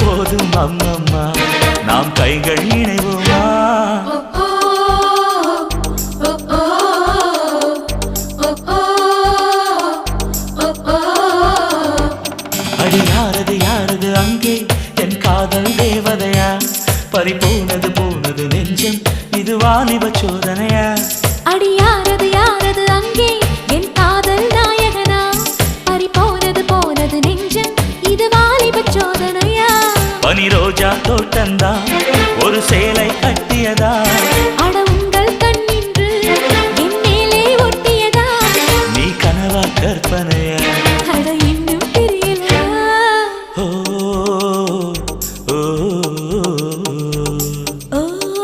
போதும் அம்மம்மா. நாம் கைகள் இணைவோமா? அடி யாரது யாரது அங்கே? என் காதல் தேவதையா? பறி போனது போனது நெஞ்சம். இது வாலிப சோதனையா அடி யாரது யாரது அங்கே? என் காதல் நாயகனா? பறி போனது போனது நெஞ்சம். இது எல்லாம் தோட்டந்தான் ஒரு சேலை கட்டியதா? நீ கனவா கற்பனையா?